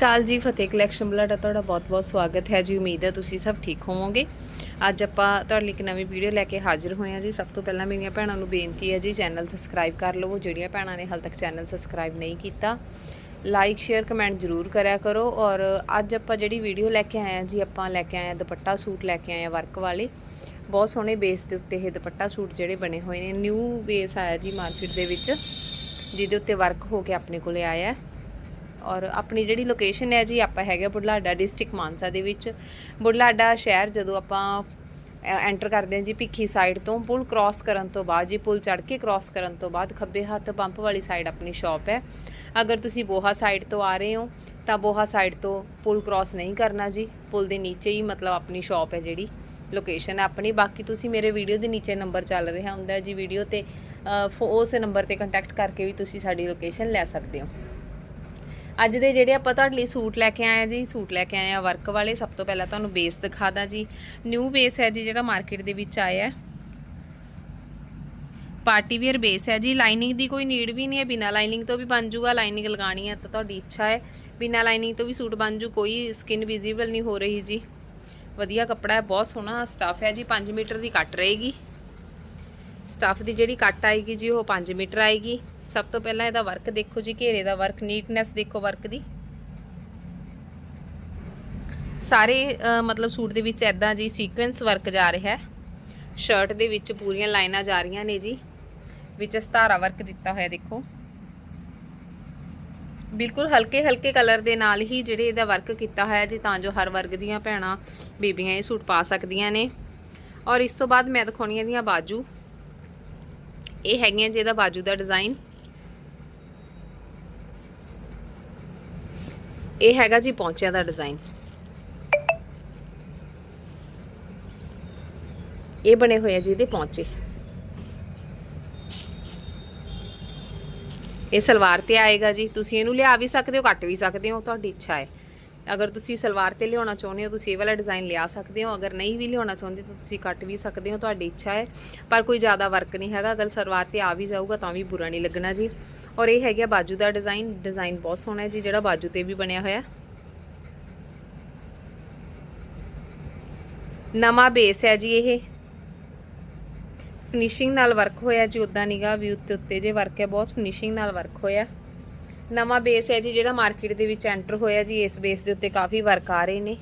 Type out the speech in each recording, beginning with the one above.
ਅਕਾਲ ਜੀ, ਫਤਿਹ collection blood ਤੁਹਾਡਾ ਬਹੁਤ-ਬਹੁਤ ਸਵਾਗਤ ਹੈ ਜੀ। ਉਮੀਦ ਹੈ ਤੁਸੀਂ ਸਭ ਠੀਕ ਹੋਵੋਗੇ। ਅੱਜ ਆਪਾਂ ਤੁਹਾਡੇ ਲਈ ਇੱਕ ਨਵੀਂ ਵੀਡੀਓ ਲੈ ਕੇ ਹਾਜ਼ਰ ਹੋਏ ਹਾਂ ਜੀ। ਸਭ ਤੋਂ ਪਹਿਲਾਂ ਮੇਰੀਆਂ ਭੈਣਾਂ ਨੂੰ ਬੇਨਤੀ ਹੈ ਜੀ ਚੈਨਲ ਸਬਸਕ੍ਰਾਈਬ ਕਰ ਲਵੋ। ਜਿਹੜੀਆਂ ਭੈਣਾਂ ਨੇ ਹਾਲ ਤੱਕ ਚੈਨਲ ਸਬਸਕ੍ਰਾਈਬ ਨਹੀਂ ਕੀਤਾ ਲਾਈਕ ਸ਼ੇਅਰ ਕਮੈਂਟ ਜ਼ਰੂਰ ਕਰਿਆ ਕਰੋ। ਔਰ ਅੱਜ ਆਪਾਂ ਜਿਹੜੀ ਵੀਡੀਓ ਲੈ ਕੇ ਆਏ ਹਾਂ ਜੀ, ਆਪਾਂ ਲੈ ਕੇ ਆਏ ਹਾਂ ਦੁਪੱਟਾ ਸੂਟ, ਲੈ ਕੇ ਆਏ ਹਾਂ ਵਰਕ ਵਾਲੇ। ਬਹੁਤ ਸੋਹਣੇ ਬੇਸ ਦੇ ਉੱਤੇ ਇਹ ਦੁਪੱਟਾ ਸੂਟ ਜਿਹੜੇ ਬਣੇ ਹੋਏ ਨੇ। ਨਿਊ ਬੇਸ ਆਇਆ ਜੀ ਮਾਰਕੀਟ ਦੇ ਵਿੱਚ, ਜਿਹਦੇ ਉੱਤੇ ਵਰਕ ਹੋ ਕੇ ਆਪਣੇ ਕੋਲੇ ਆਇਆ ਹੈ। ਔਰ ਆਪਣੀ ਜਿਹੜੀ ਲੋਕੇਸ਼ਨ ਹੈ ਜੀ, ਆਪਾਂ ਹੈਗੇ ਬੁਢਲਾਡਾ ਡਿਸਟ੍ਰਿਕਟ ਮਾਨਸਾ ਦੇ ਵਿੱਚ। ਬੁਢਲਾਡਾ ਸ਼ਹਿਰ ਜਦੋਂ ਆਪਾਂ ਐਂਟਰ ਕਰਦੇ ਹਾਂ ਜੀ ਭਿੱਖੀ ਸਾਈਡ ਤੋਂ, ਪੁਲ ਕ੍ਰਾਸ ਕਰਨ ਤੋਂ ਬਾਅਦ ਜੀ, ਪੁਲ ਚੜ੍ਹ ਕੇ ਕ੍ਰਾਸ ਕਰਨ ਤੋਂ ਬਾਅਦ ਖੱਬੇ ਹੱਥ ਪੰਪ ਵਾਲੀ ਸਾਈਡ ਆਪਣੀ ਸ਼ਾਪ ਹੈ। ਅਗਰ ਤੁਸੀਂ ਬੋਹਾ ਸਾਈਡ ਤੋਂ ਆ ਰਹੇ ਹੋ, ਤਾਂ ਬੋਹਾ ਸਾਈਡ ਤੋਂ ਪੁਲ ਕ੍ਰਾਸ ਨਹੀਂ ਕਰਨਾ ਜੀ। ਪੁਲ ਦੇ ਨੀਚੇ ਹੀ ਮਤਲਬ ਆਪਣੀ ਸ਼ਾਪ ਹੈ ਜਿਹੜੀ ਲੋਕੇਸ਼ਨ ਹੈ ਆਪਣੀ। ਬਾਕੀ ਤੁਸੀਂ ਮੇਰੇ ਵੀਡੀਓ ਦੇ ਨੀਚੇ ਨੰਬਰ ਚੱਲ ਰਿਹਾ ਹੁੰਦਾ ਜੀ ਵੀਡੀਓ ਤੇ ਫੋ- ਉਸ ਨੰਬਰ ਤੇ ਕੰਟੈਕਟ ਕਰਕੇ ਵੀ ਤੁਸੀਂ ਸਾਡੀ ਲੋਕੇਸ਼ਨ ਲੈ ਸਕਦੇ ਹੋ। ਅੱਜ ਦੇ ਜਿਹੜੇ ਆਪਾਂ ਤੁਹਾਡੇ ਲਈ ਸੂਟ ਲੈ ਕੇ ਆਏ ਆ ਜੀ, ਸੂਟ ਲੈ ਕੇ ਆਏ ਆ ਵਰਕ ਵਾਲੇ, ਸਭ ਤੋਂ ਪਹਿਲਾਂ ਤੁਹਾਨੂੰ ਬੇਸ ਦਿਖਾ ਦਾਂ ਜੀ। ਨਿਊ ਬੇਸ ਹੈ ਜੀ ਜਿਹੜਾ ਮਾਰਕੀਟ ਦੇ ਵਿੱਚ ਆਇਆ। ਹੈ ਪਾਰਟੀ ਵੇਅਰ ਬੇਸ ਹੈ ਜੀ। ਲਾਈਨਿੰਗ ਦੀ ਕੋਈ ਨੀਡ ਵੀ ਨਹੀਂ ਹੈ। ਬਿਨਾ ਲਾਈਨਿੰਗ ਤੋਂ ਵੀ ਬਣ ਜੂਗਾ ਲਾਈਨਿੰਗ ਲਗਾਣੀ ਹੈ ਤਾਂ ਤੁਹਾਡੀ ਇੱਛਾ ਹੈ। ਬਿਨਾ ਲਾਈਨਿੰਗ ਤੋਂ ਵੀ ਸੂਟ ਬਣ ਜੂ, ਕੋਈ ਸਕਿਨ ਵਿਜ਼ੀਬਲ ਨਹੀਂ ਹੋ ਰਹੀ ਜੀ। ਵਧੀਆ ਕੱਪੜਾ ਹੈ, ਬਹੁਤ ਸੋਹਣਾ ਸਟਫ ਹੈ ਜੀ। 5 ਮੀਟਰ ਦੀ ਕੱਟ ਰਹੇਗੀ। ਸਟਫ ਦੀ ਜਿਹੜੀ ਕੱਟ ਆਏਗੀ ਜੀ, ਉਹ 5 ਮੀਟਰ ਆਏਗੀ। ਸਭ ਤੋਂ ਪਹਿਲਾਂ ਇਹਦਾ ਵਰਕ ਦੇਖੋ ਜੀ, ਘੇਰੇ ਦਾ ਵਰਕ ਨੀਟਨੈਸ ਦੇਖੋ ਵਰਕ ਦੀ। ਸਾਰੇ ਮਤਲਬ ਸੂਟ ਦੇ ਵਿੱਚ ਐਦਾਂ ਜੀ ਸੀਕੁਐਂਸ ਵਰਕ ਜਾ ਰਿਹਾ ਹੈ। ਸ਼ਰਟ ਦੇ ਵਿੱਚ ਪੂਰੀਆਂ ਲਾਈਨਾਂ ਜਾ ਰਹੀਆਂ ਨੇ ਜੀ। ਵਿੱਚ ਸਤਾਰਾ ਵਰਕ ਦਿੱਤਾ ਹੋਇਆ ਦੇਖੋ। ਬਿਲਕੁਲ ਹਲਕੇ ਹਲਕੇ ਕਲਰ ਦੇ ਨਾਲ ਹੀ ਜਿਹੜੇ ਇਹਦਾ ਵਰਕ ਕੀਤਾ ਹੋਇਆ ਜੀ, ਤਾਂ ਜੋ ਹਰ ਵਰਗ ਦੀਆਂ ਭੈਣਾਂ, ਬੀਬੀਆਂ ਇਹ ਸੂਟ ਪਾ ਸਕਦੀਆਂ ਨੇ। ਔਰ ਇਸ ਤੋਂ ਬਾਅਦ ਮੈਂ ਦਿਖਾਉਣੀ ਹੈ ਦੀਆਂ ਬਾਜੂ। ਇਹ ਹੈਗੀਆਂ ਜੀ ਇਹਦਾ ਬਾਜੂ ਦਾ ਡਿਜ਼ਾਈਨ ਇਹ ਹੈਗਾ ਜੀ ਪੌਂਚਿਆਂ ਦਾ ਡਿਜ਼ਾਈਨ। ਇਹ ਬਣੇ ਹੋਏ ਆ ਜੀ ਇਹਦੇ ਪੌਂਚੇ। ਇਹ ਸਲਵਾਰ ਤੇ ਆਏਗਾ ਜੀ। ਤੁਸੀਂ ਇਹਨੂੰ ਲਿਆ ਵੀ ਸਕਦੇ ਹੋ, ਕੱਟ ਵੀ ਸਕਦੇ ਹੋ, ਤੁਹਾਡੀ ਇੱਛਾ ਹੈ। ਅਗਰ ਤੁਸੀਂ ਸਲਵਾਰ ਤੇ ਲਿਆਉਣਾ ਚਾਹੁੰਦੇ ਹੋ, ਤੁਸੀਂ ਇਹ ਵਾਲਾ ਡਿਜ਼ਾਈਨ ਲਿਆ ਸਕਦੇ ਹੋ। ਅਗਰ ਨਹੀਂ ਵੀ ਲਿਆਉਣਾ ਚਾਹੁੰਦੇ, ਤਾਂ ਤੁਸੀਂ ਕੱਟ ਵੀ ਸਕਦੇ ਹੋ, ਤੁਹਾਡੀ ਇੱਛਾ ਹੈ। ਪਰ ਕੋਈ ਜ਼ਿਆਦਾ ਵਰਕ ਨਹੀਂ ਹੈਗਾ। ਅਗਰ ਸਲਵਾਰ ਤੇ ਆ ਵੀ ਜਾਊਗਾ, ਤਾਂ ਵੀ ਬੁਰਾ ਨਹੀਂ ਲੱਗਣਾ ਜੀ। ਔਰ ਇਹ ਹੈਗਾ ਬਾਜੂ ਦਾ ਡਿਜ਼ਾਈਨ ਡਿਜ਼ਾਈਨ ਬਹੁਤ ਸੋਹਣਾ ਹੈ ਜੀ, ਜਿਹੜਾ ਬਾਜੂ ਤੇ ਵੀ ਬਣਿਆ ਹੋਇਆ। ਨਵਾਂ ਬੇਸ ਹੈ ਜੀ ਇਹ। ਫਿਨਿਸ਼ਿੰਗ ਨਾਲ ਵਰਕ ਹੋਇਆ ਜੀ ਉਦਾਂ ਨਿਗਾ ਵੀ ਉੱਤੇ ਉੱਤੇ ਜੇ ਵਰਕ ਹੈ, ਬਹੁਤ ਫਿਨਿਸ਼ਿੰਗ ਨਾਲ ਵਰਕ ਹੋਇਆ। ਨਵਾਂ ਬੇਸ ਹੈ ਜੀ, ਜਿਹੜਾ ਮਾਰਕੀਟ ਦੇ ਵਿੱਚ ਐਂਟਰ ਹੋਇਆ ਜੀ, ਇਸ ਬੇਸ ਦੇ ਉੱਤੇ ਕਾਫੀ ਵਰਕ ਆ ਰਹੇ ਨੇ।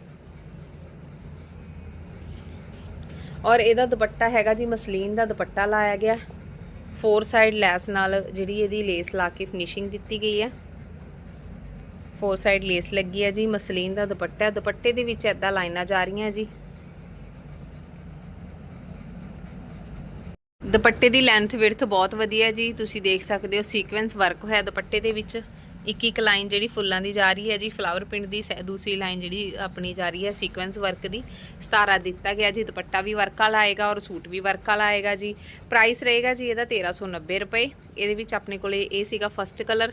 ਔਰ ਇਹਦਾ ਦੁਪੱਟਾ ਹੈਗਾ ਜੀ, ਮਸਲੀਨ ਦਾ ਦੁਪੱਟਾ ਲਾਇਆ ਗਿਆ। ਫੋਰ ਸਾਈਡ ਲੈਸ ਨਾਲ ਜਿਹੜੀ ਇਹਦੀ ਲੇਸ ਲਾ ਕੇ ਫਿਨਿਸ਼ਿੰਗ ਦਿੱਤੀ ਗਈ ਹੈ। ਫੋਰ ਸਾਈਡ ਲੇਸ ਲੱਗੀ ਹੈ ਜੀ, ਮਸਲੀਨ ਦਾ ਦੁਪੱਟਾ ਹੈ। ਦੁਪੱਟੇ ਦੇ ਵਿੱਚ ਐਦਾਂ ਲਾਈਨਾਂ ਜਾ ਰਹੀਆਂ ਜੀ। ਦੁਪੱਟੇ ਦੀ ਲੈਂਥ ਵਿਡਥ ਬਹੁਤ ਵਧੀਆ ਜੀ। ਤੁਸੀਂ ਦੇਖ ਸਕਦੇ ਹੋ ਸੀਕੁਐਂਸ ਵਰਕ ਹੋਇਆ ਦੁਪੱਟੇ ਦੇ ਵਿੱਚ। ਇੱਕ ਇੱਕ ਲਾਈਨ ਜਿਹੜੀ ਫੁੱਲਾਂ ਦੀ ਜਾ ਰਹੀ ਹੈ ਜੀ ਫਲਾਵਰ ਪਿੰਡ ਦੀ ਸੈ- ਦੂਸਰੀ ਲਾਈਨ ਜਿਹੜੀ ਆਪਣੀ ਜਾ ਰਹੀ ਹੈ ਸੀਕੁਐਂਸ ਵਰਕ ਦੀ 17 ਦਿੱਤਾ ਗਿਆ ਜੀ, ਦੁਪੱਟਾ ਵੀ ਵਰਕ ਵਾਲਾ ਆਏਗਾ ਔਰ ਸੂਟ ਵੀ ਵਰਕ ਵਾਲਾ ਆਏਗਾ ਜੀ। ਪ੍ਰਾਈਸ ਰਹੇਗਾ ਜੀ ਇਹਦਾ 1390 ਰੁਪਏ, ਇਹਦੇ ਵਿੱਚ ਆਪਣੇ ਕੋਲੇ ਇਹ ਸੀਗਾ ਫਸਟ ਕਲਰ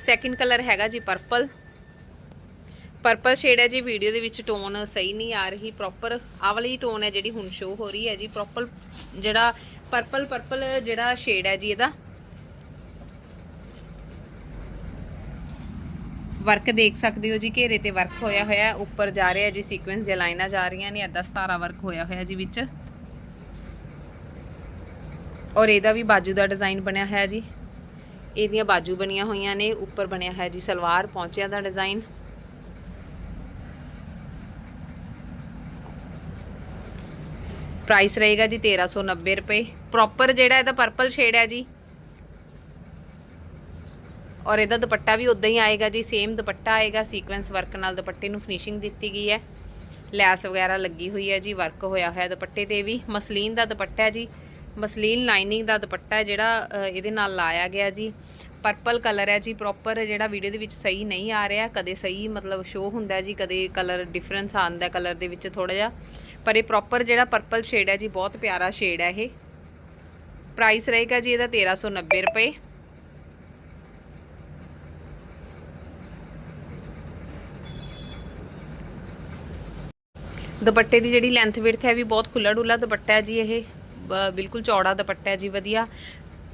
ਸੈਕਿੰਡ ਕਲਰ ਹੈਗਾ ਜੀ ਪਰਪਲ ਪਰਪਲ ਸ਼ੇਡ ਹੈ ਜੀ ਵੀਡੀਓ ਦੇ ਵਿੱਚ ਟੋਨ ਸਹੀ ਨਹੀਂ ਆ ਰਹੀ ਪ੍ਰੋਪਰ ਆਹ ਵਾਲੀ ਟੋਨ ਹੈ ਜਿਹੜੀ ਹੁਣ ਸ਼ੋ ਹੋ ਰਹੀ ਹੈ ਜੀ ਪ੍ਰੋਪਰ ਜਿਹੜਾ ਪਰਪਲ ਪਰਪਲ ਜਿਹੜਾ ਸ਼ੇਡ ਹੈ ਜੀ ਇਹਦਾ। ਵਰਕ ਦੇਖ ਸਕਦੇ ਹੋ ਜੀ, ਘੇਰੇ ਤੇ ਵਰਕ ਹੋਇਆ ਹੋਇਆ ਉੱਪਰ ਜਾ ਰਿਹਾ ਜੀ ਸੀਕੁਐਂਸ ਦੀਆਂ ਲਾਈਨਾਂ ਜਾ ਰਹੀਆਂ ਨੇ, ਅੱਧਾ 17 ਵਰਕ ਹੋਇਆ ਹੋਇਆ ਜੀ ਵਿੱਚ। ਔਰ ਇਹਦਾ ਵੀ ਬਾਜੂ ਦਾ ਡਿਜ਼ਾਈਨ ਬਣਿਆ ਹੋਇਆ ਜੀ। ਇਹਦੀਆਂ ਬਾਜੂ ਬਣੀਆਂ ਹੋਈਆਂ ਨੇ, ਉੱਪਰ ਬਣਿਆ ਹੋਇਆ ਜੀ, ਸਲਵਾਰ ਪੌਂਚਿਆਂ ਦਾ ਡਿਜ਼ਾਈਨ। ਪ੍ਰਾਈਸ ਰਹੇਗਾ ਜੀ 1390 ਰੁਪਏ। ਪ੍ਰੋਪਰ ਜਿਹੜਾ ਇਹਦਾ ਪਰਪਲ ਸ਼ੇਡ ਹੈ ਜੀ ਔਰ ਇਹਦਾ ਦੁਪੱਟਾ ਵੀ ਉਦਾਂ ਹੀ ਆਏਗਾ ਜੀ ਸੇਮ ਦੁਪੱਟਾ ਆਏਗਾ ਸੀਕੁਐਂਸ ਵਰਕ ਨਾਲ ਦੁਪੱਟੇ ਨੂੰ ਫਿਨਿਸ਼ਿੰਗ ਦਿੱਤੀ ਗਈ ਹੈ। ਲੈਸ ਵਗੈਰਾ ਲੱਗੀ ਹੋਈ ਹੈ ਜੀ ਵਰਕ ਹੋਇਆ ਹੋਇਆ ਦੁਪੱਟੇ ਤੇ ਵੀ। ਮਸਲੀਨ ਦਾ ਦੁਪੱਟਾ ਹੈ ਜੀ, ਮਸਲੀਨ ਲਾਈਨਿੰਗ ਦਾ ਦੁਪੱਟਾ ਜਿਹੜਾ ਇਹਦੇ ਨਾਲ ਲਾਇਆ ਗਿਆ ਜੀ। ਪਰਪਲ ਕਲਰ ਹੈ ਜੀ ਪ੍ਰੋਪਰ ਜਿਹੜਾ ਵੀਡੀਓ ਦੇ ਵਿੱਚ ਸਹੀ ਨਹੀਂ ਆ ਰਿਹਾ, ਕਦੇ ਸਹੀ ਮਤਲਬ ਸ਼ੋ ਹੁੰਦਾ ਜੀ, ਕਦੇ ਕਲਰ ਡਿਫਰੈਂਸ ਆਉਂਦਾ ਕਲਰ ਦੇ ਵਿੱਚ ਥੋੜਾ ਜਿਹਾ। ਪਰ ਇਹ ਪ੍ਰੋਪਰ ਜਿਹੜਾ ਪਰਪਲ ਸ਼ੇਡ ਹੈ ਜੀ, ਬਹੁਤ ਪਿਆਰਾ ਸ਼ੇਡ ਹੈ ਇਹ। ਪ੍ਰਾਈਸ ਰਹੇਗਾ ਜੀ ਇਹਦਾ 1390 ਰੁਪਏ। ਦੁਪੱਟੇ ਦੀ ਜਿਹੜੀ ਲੈਂਥ ਵਿਡਥ ਹੈ ਵੀ ਬਹੁਤ ਖੁੱਲਾ ਡੁੱਲਾ ਦੁਪੱਟਾ ਹੈ ਜੀ ਇਹ। ਬਿਲਕੁਲ ਚੌੜਾ ਦੁਪੱਟਾ ਹੈ ਜੀ, ਵਧੀਆ।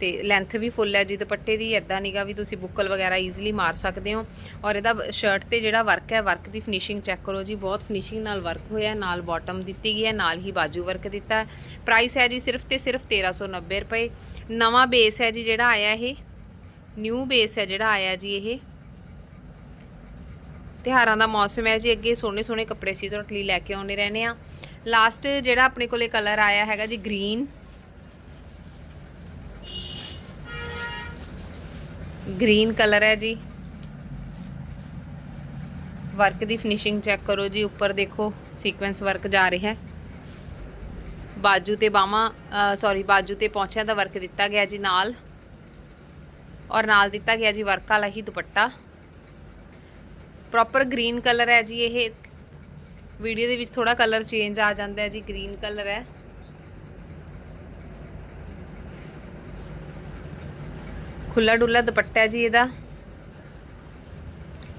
ਤੇ ਲੈਂਥ ਵੀ ਫੁੱਲ ਹੈ ਜੀ ਦੁਪੱਟੇ ਦੀ ਐਦਾਂ ਨੀਗਾ ਵੀ ਤੁਸੀਂ ਬੁੱਕਲ ਵਗੈਰਾ ਈਜ਼ੀਲੀ ਮਾਰ ਸਕਦੇ ਹੋ। ਔਰ ਇਹਦਾ ਸ਼ਰਟ ਤੇ ਜਿਹੜਾ ਵਰਕ ਹੈ ਵਰਕ ਦੀ ਫਿਨਿਸ਼ਿੰਗ ਚੈੱਕ ਕਰੋ ਜੀ, ਬਹੁਤ ਫਿਨਿਸ਼ਿੰਗ ਨਾਲ ਵਰਕ ਹੋਇਆ ਨਾਲ ਬਾਟਮ ਦਿੱਤੀ ਗਈ ਹੈ, ਨਾਲ ਹੀ ਬਾਜੂ ਵਰਕ ਦਿੱਤਾ ਹੈ। ਪ੍ਰਾਈਸ ਹੈ ਜੀ ਸਿਰਫ ਤੇ ਸਿਰਫ 1390 ਰੁਪਏ। ਨਵਾਂ ਬੇਸ ਹੈ ਜੀ ਜਿਹੜਾ ਆਇਆ ਇਹ। ਨਿਊ ਬੇਸ ਹੈ ਜਿਹੜਾ ਆਇਆ ਜੀ ਇਹ। ਤਿਉਹਾਰਾਂ ਦਾ ਮੌਸਮ ਹੈ ਜੀ, ਅੱਗੇ ਸੋਹਣੇ ਸੋਹਣੇ ਕੱਪੜੇ ਸੀ ਤੁਹਾਡੇ ਲਈ ਲੈ ਕੇ ਆਉਂਦੇ ਰਹਿੰਦੇ ਆ ਲਾਸਟ ਜਿਹੜਾ ਆਪਣੇ ਕੋਲੇ ਕਲਰ ਆਇਆ ਹੈਗਾ ਜੀ ਗ੍ਰੀਨ ਗ੍ਰੀਨ ਕਲਰ ਹੈ ਜੀ। ਵਰਕ ਦੀ ਫਿਨਿਸ਼ਿੰਗ ਚੈੱਕ ਕਰੋ ਜੀ, ਉੱਪਰ ਦੇਖੋ ਸੀਕੁਐਂਸ ਵਰਕ ਜਾ ਰਿਹਾ ਹੈ। ਬਾਜੂ ਤੇ ਬਾਹਾਂ ਸੌਰੀ ਬਾਜੂ ਤੇ ਪੌਂਚਿਆਂ ਦਾ ਵਰਕ ਦਿੱਤਾ ਗਿਆ ਜੀ ਨਾਲ। ਔਰ ਨਾਲ ਦਿੱਤਾ ਗਿਆ ਜੀ ਵਰਕ ਵਾਲਾ ਹੀ ਦੁਪੱਟਾ। ਪ੍ਰੋਪਰ ਗ੍ਰੀਨ ਕਲਰ ਹੈ ਜੀ ਇਹ। ਵੀਡੀਓ ਦੇ ਵਿੱਚ ਥੋੜਾ ਕਲਰ ਚੇਂਜ ਆ ਜਾਂਦਾ ਹੈ ਜੀ ਗ੍ਰੀਨ ਕਲਰ ਹੈ। ਖੁੱਲਾ ਡੁੱਲਾ ਦੁਪੱਟਾ ਜੀ ਇਹਦਾ।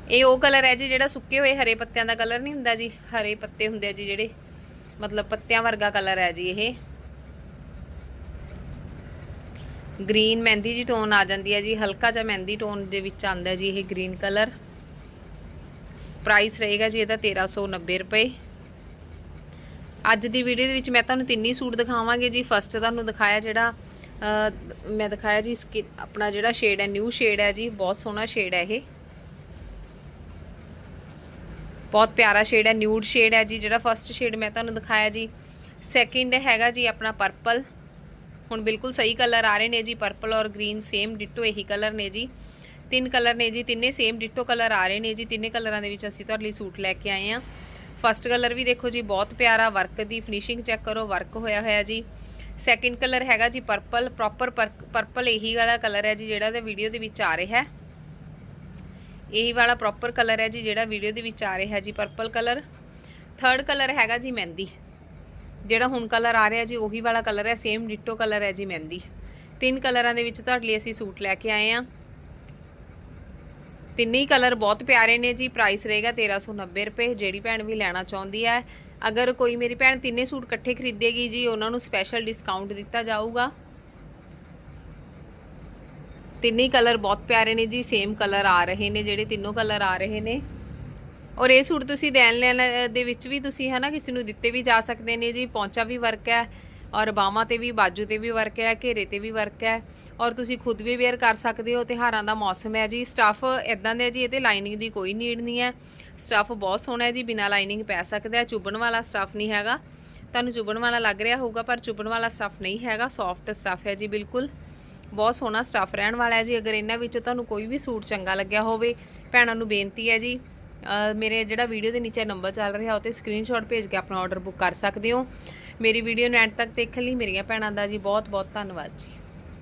ਇਹ ਉਹ ਕਲਰ ਹੈ ਜੀ ਜਿਹੜਾ ਸੁੱਕੇ ਹੋਏ ਹਰੇ ਪੱਤਿਆਂ ਦਾ ਕਲਰ ਨਹੀਂ ਹੁੰਦਾ ਜੀ, ਹਰੇ ਪੱਤੇ ਹੁੰਦੇ ਆ ਜੀ ਜਿਹੜੇ, ਮਤਲਬ ਪੱਤਿਆਂ ਵਰਗਾ ਕਲਰ ਹੈ ਜੀ ਇਹ। ਗ੍ਰੀਨ ਮਹਿੰਦੀ ਜੀ ਟੋਨ ਆ ਜਾਂਦੀ ਹੈ ਜੀ, ਹਲਕਾ ਜਿਹਾ ਮਹਿੰਦੀ ਟੋਨ ਦੇ ਵਿੱਚ ਆਂਦਾ ਜੀ ਇਹ ਗ੍ਰੀਨ ਕਲਰ ਪ੍ਰਾਈਸ ਰਹੇਗਾ ਜੀ ਇਹਦਾ 1390 ਰੁਪਏ। ਅੱਜ ਦੀ ਵੀਡੀਓ ਦੇ ਵਿੱਚ ਮੈਂ ਤੁਹਾਨੂੰ ਤਿੰਨ ਹੀ ਸੂਟ ਦਿਖਾਵਾਂਗੇ ਜੀ। ਫਸਟ ਤੁਹਾਨੂੰ ਦਿਖਾਇਆ ਜਿਹੜਾ ਮੈਂ ਦਿਖਾਇਆ ਜੀ ਸਕਿਨ ਆਪਣਾ ਜਿਹੜਾ ਸ਼ੇਡ ਹੈ ਨਿਊ ਸ਼ੇਡ ਹੈ ਜੀ। ਬਹੁਤ ਸੋਹਣਾ ਸ਼ੇਡ ਹੈ ਇਹ। ਬਹੁਤ ਪਿਆਰਾ ਸ਼ੇਡ ਹੈ ਨਿਊਡ ਸ਼ੇਡ ਹੈ ਜੀ, ਜਿਹੜਾ ਫਸਟ ਸ਼ੇਡ ਮੈਂ ਤੁਹਾਨੂੰ ਦਿਖਾਇਆ ਜੀ। ਸੈਕਿੰਡ ਹੈਗਾ ਜੀ ਆਪਣਾ ਪਰਪਲ ਹੁਣ ਬਿਲਕੁਲ ਸਹੀ ਕਲਰ ਆ ਰਹੇ ਨੇ ਜੀ ਪਰਪਲ ਔਰ ਗ੍ਰੀਨ ਸੇਮ ਡਿਟੋ ਇਹੀ ਕਲਰ ਨੇ ਜੀ। ਤਿੰਨ ਕਲਰ ਨੇ ਜੀ, ਤਿੰਨੇ ਸੇਮ ਡਿਟੋ ਕਲਰ ਆ ਰਹੇ ਨੇ ਜੀ। ਤਿੰਨੇ ਕਲਰਾਂ ਦੇ ਵਿੱਚ ਅਸੀਂ ਤੁਹਾਡੇ ਲਈ ਸੂਟ ਲੈ ਕੇ ਆਏ ਆ ਫਸਟ ਕਲਰ ਵੀ ਦੇਖੋ ਜੀ, ਬਹੁਤ ਪਿਆਰਾ ਵਰਕ ਦੀ ਫਿਨਿਸ਼ਿੰਗ ਚੈੱਕ ਕਰੋ ਵਰਕ ਹੋਇਆ ਹੋਇਆ ਜੀ। ਸੈਕਿੰਡ ਕਲਰ ਹੈਗਾ ਜੀ ਪਰਪਲ ਪ੍ਰੋਪਰ ਪਰਪਲ ਇਹੀ ਵਾਲਾ ਕਲਰ ਹੈ ਜੀ, ਜਿਹੜਾ ਤੇ ਵੀਡੀਓ ਦੇ ਵਿੱਚ ਆ ਰਿਹਾ ਹੈ। ਇਹੀ ਵਾਲਾ ਪ੍ਰੋਪਰ ਕਲਰ ਹੈ ਜੀ, ਜਿਹੜਾ ਵੀਡੀਓ ਦੇ ਵਿੱਚ ਆ ਰਿਹਾ ਜੀ ਪਰਪਲ ਕਲਰ। ਥਰਡ ਕਲਰ ਹੈਗਾ ਜੀ, ਮਹਿੰਦੀ। ਜਿਹੜਾ ਹੁਣ ਕਲਰ ਆ ਰਿਹਾ ਜੀ, ਉਹੀ ਵਾਲਾ ਕਲਰ ਹੈ ਸੇਮ ਡਿਟੋ ਕਲਰ ਹੈ ਜੀ, ਮਹਿੰਦੀ। ਤਿੰਨ ਕਲਰਾਂ ਦੇ ਵਿੱਚ ਤੁਹਾਡੇ ਲਈ ਅਸੀਂ ਸੂਟ ਲੈ ਕੇ ਆਏ ਆ ਤਿੰਨੇ ਹੀ ਕਲਰ ਬਹੁਤ ਪਿਆਰੇ ਨੇ ਜੀ। ਪ੍ਰਾਈਸ ਰਹੇਗਾ 1390 ਰੁਪਏ, ਜਿਹੜੀ ਭੈਣ ਵੀ ਲੈਣਾ ਚਾਹੁੰਦੀ ਹੈ। ਅਗਰ ਕੋਈ ਮੇਰੀ ਭੈਣ ਤਿੰਨੇ ਸੂਟ ਇਕੱਠੇ ਖਰੀਦੇਗੀ ਜੀ, ਉਹਨਾਂ ਨੂੰ ਸਪੈਸ਼ਲ ਡਿਸਕਾਊਂਟ ਦਿੱਤਾ ਜਾਊਗਾ। ਤਿੰਨੇ ਹੀ ਕਲਰ ਬਹੁਤ ਪਿਆਰੇ ਨੇ ਜੀ ਸੇਮ ਕਲਰ ਆ ਰਹੇ ਨੇ, ਜਿਹੜੇ ਤਿੰਨੋਂ ਕਲਰ ਆ ਰਹੇ ਨੇ। ਔਰ ਇਹ ਸੂਟ ਤੁਸੀਂ ਦੇਣ ਲੈਣ ਦੇ ਵਿੱਚ ਵੀ ਤੁਸੀਂ ਹਨਾ, ਕਿਸੇ ਨੂੰ ਦਿੱਤੇ ਵੀ ਜਾ ਸਕਦੇ ਨੇ ਜੀ ਪੌਂਚਾ ਵੀ ਵਰਕ ਹੈ। ਔਰ ਬਾਹਾਂ ਤੇ ਵੀ, ਬਾਜੂ ਤੇ ਵੀ ਵਰਕ ਹੈ, ਘੇਰੇ ਤੇ ਵੀ ਵਰਕ ਹੈ। ਔਰ ਤੁਸੀਂ ਖੁਦ ਵੀ ਵੇਅਰ ਕਰ ਸਕਦੇ ਹੋ, ਤਿਉਹਾਰਾਂ ਦਾ ਮੌਸਮ ਹੈ ਜੀ। ਸਟੱਫ ਇਦਾਂ ਦਾ ਜੀ ਇਹ ਲਾਈਨਿੰਗ ਦੀ ਕੋਈ ਨੀਡ ਨਹੀਂ ਹੈ। ਸਟੱਫ ਬਹੁਤ ਸੋਹਣਾ ਹੈ ਜੀ, ਬਿਨਾ ਲਾਈਨਿੰਗ ਪੈ ਸਕਦਾ ਹੈ। ਚੁੱਭਣ ਵਾਲਾ ਸਟੱਫ ਨਹੀਂ ਹੈਗਾ। ਤੁਹਾਨੂੰ ਚੁੱਭਣ ਵਾਲਾ ਲੱਗ ਰਿਹਾ ਹੋਊਗਾ, ਪਰ ਚੁੱਭਣ ਵਾਲਾ ਸਟੱਫ ਨਹੀਂ ਹੈਗਾ। ਸੌਫਟ ਸਟੱਫ ਹੈ ਜੀ, ਬਿਲਕੁਲ। ਬਹੁਤ ਸੋਹਣਾ ਸਟੱਫ ਰਹਿਣ ਵਾਲਾ ਹੈ ਜੀ। ਅਗਰ ਇਹਨਾਂ ਵਿੱਚੋਂ ਤੁਹਾਨੂੰ ਕੋਈ ਵੀ ਸੂਟ ਚੰਗਾ ਲੱਗਿਆ ਹੋਵੇ, ਭੈਣਾਂ ਨੂੰ ਬੇਨਤੀ ਹੈ ਜੀ ਮੇਰੇ ਜਿਹੜਾ ਵੀਡੀਓ ਦੇ ਨੀਚੇ ਨੰਬਰ ਚੱਲ ਰਿਹਾ ਉਹ ਤੇ ਸਕਰੀਨਸ਼ਾਟ ਭੇਜ ਕੇ ਆਪਣਾ ਆਰਡਰ ਬੁੱਕ ਕਰ ਸਕਦੇ ਹੋ। ਮੇਰੀ ਵੀਡੀਓ ਨੂੰ ਐਂਡ ਤੱਕ ਦੇਖਣ ਲਈ ਮੇਰੀਆਂ ਭੈਣਾਂ ਦਾ ਜੀ ਬਹੁਤ ਬਹੁਤ ਧੰਨਵਾਦ ਜੀ।